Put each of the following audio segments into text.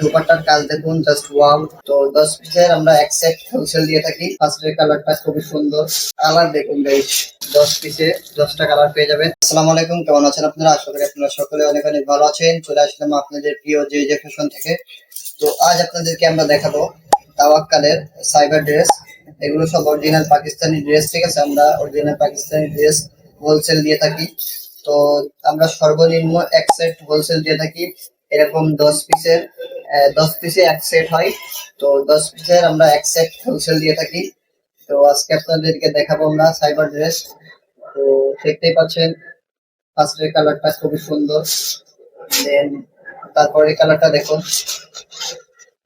দুপাট্টার কাজ দেখুন just wow তো দশ পিসের আমরা এক সেট হোলসেল দিয়ে থাকি। ফার্স্টের কালারটা খুবই সুন্দর। কালার দেখুন গাইস দশ পিসে দশটা কালার পেয়ে যাবেন। আসসালামু আলাইকুম, কেমন আছেন আপনারা? আশা করি আপনারা সকলে অনেক অনেক ভালো আছেন। চলে আসলাম আপনাদের প্রিয় জে জে ফ্যাশন থেকে। তো আজ আপনাদেরকে আমরা দেখাবো তাওয়াক্কালের সাইবার ড্রেস এগুলো সব অরিজিনাল পাকিস্তানি ড্রেস ঠিক আছে? আমরা অরিজিনাল পাকিস্তানি ড্রেস হোলসেল দিয়ে থাকি। তো আমরা সর্বনিম্ন এক সেট হোলসেল দিয়ে থাকি। এরকম দশ পিসের দশ পিসে এক সেট হয়। তো দশ পিসের আমরা এক সেট হোলসেল দিয়ে থাকি। তো আজকে আপনাদেরকে দেখাবো আমরা সাইবার ড্রেস তো দেখতেই পাচ্ছেন ফার্স্টের কালারটা খুবই সুন্দর। দেন তারপরে কালারটা দেখুন।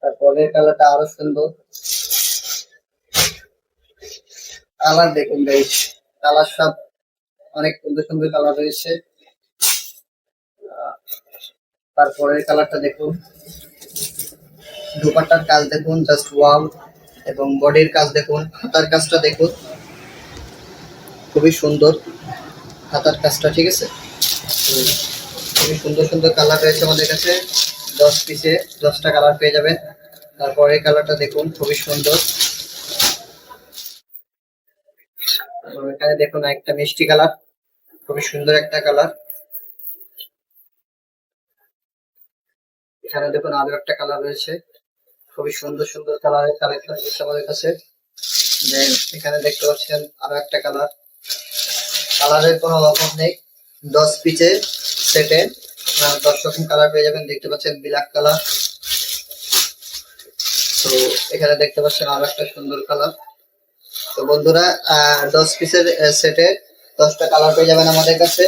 তারপরে কালারটা আরও সুন্দর। কালার দেখুন গাইস কালার সব অনেক সুন্দর সুন্দর কালার রয়েছে। তারপরের কালারটা দেখুন। দুপাট্টার কাজ দেখুন জাস্ট ওয়াও এবং বডির কাজ দেখুন, হাতার কাজটা দেখুন। খুবই সুন্দর হাতার কাজটা, ঠিক আছে? খুবই সুন্দর সুন্দর কালার রয়েছে আমাদের কাছে। দশ পিসে দশটা কালার পেয়ে যাবেন। তারপরে কালারটা দেখুন, খুবই সুন্দর। এখানে দেখুন একটা মিষ্টি কালার খুবই সুন্দর একটা কালার এখানে দেখুন আরও একটা কালার রয়েছে। খুবই সুন্দর সুন্দর কালারের কালেকশন রয়েছে আমাদের কাছে। এখানে দেখতে পাচ্ছেন আরও একটা কালার কালারের কোনো অভাব নেই। দশ পিচে সেটে দশ রকম কালার পেয়ে যাবেন। দেখতে পাচ্ছেন ব্ল্যাক কালার তো এখানে দেখতে পাচ্ছেন আরও একটা সুন্দর কালার তো বন্ধুরা দশ পিসের সেটে দশটা কালার পেয়ে যাবেন আমাদের কাছে।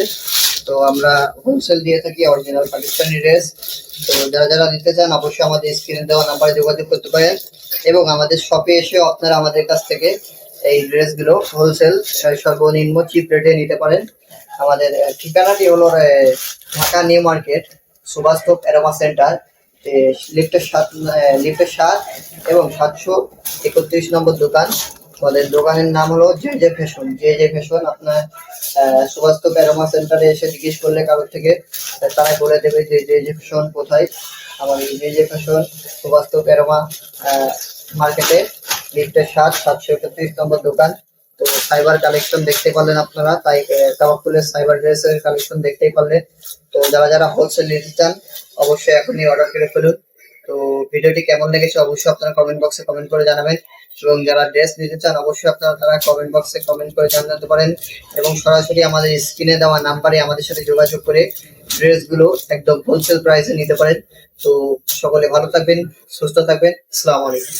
তো আমরা হোলসেল দিয়ে থাকি অরিজিনাল পাকিস্তানি ড্রেস তো যারা যারা নিতে চান, অবশ্যই আমাদের স্ক্রিনে দেওয়া নাম্বারে যোগাযোগ করতে পারেন। এবং আমাদের শপে এসে আপনারা আমাদের কাছ থেকে এই ড্রেসগুলো হোলসেল সর্বনিম্ন চিপ রেটে নিতে পারেন। আমাদের ঠিকানাটি হলো ঢাকা নিউ মার্কেট সুভাষতোপ অ্যারোমা সেন্টার। লিফটের সাত লিফটের সাত এবং সাতশো একত্রিশ নম্বর দোকান। আমাদের দোকানের নাম হলো J J fashion. J J fashion আপনার আহ, সুভাষতোপ অ্যারোমা সেন্টারে এসে জিজ্ঞেস করলে কারোর থেকে তারা বলে দেবে যে জে জে ফ্যাশন কোথায়। আমাদের জে জে ফ্যাশন সুভাষতোপ অ্যারোমা মার্কেটে লিফটের সাত সাতশো একত্রিশ নম্বর দোকান। তো সাইবার কালেকশন দেখতে পারলেন আপনারা তাই তাওয়াক্কুলের সাইবার ড্রেসের কালেকশন দেখতেই পারলেন। তো যারা যারা হোলসেল নিতে চান অবশ্যই এখনই অর্ডার করে ফেলুন। তো ভিডিওটি কেমন লেগেছে অবশ্যই আপনারা কমেন্ট বক্সে কমেন্ট করে জানাবেন। এবং যারা ড্রেস নিতে চান, অবশ্যই আপনারা তারা কমেন্ট বক্সে কমেন্ট করে জানাতে পারেন। এবং সরাসরি আমাদের স্ক্রিনে দেওয়া নাম্বারে আমাদের সাথে যোগাযোগ করে ড্রেসগুলো একদম হোলসেল প্রাইসে নিতে পারেন। তো সকলে ভালো থাকবেন, সুস্থ থাকবেন। আসসালামু আলাইকুম।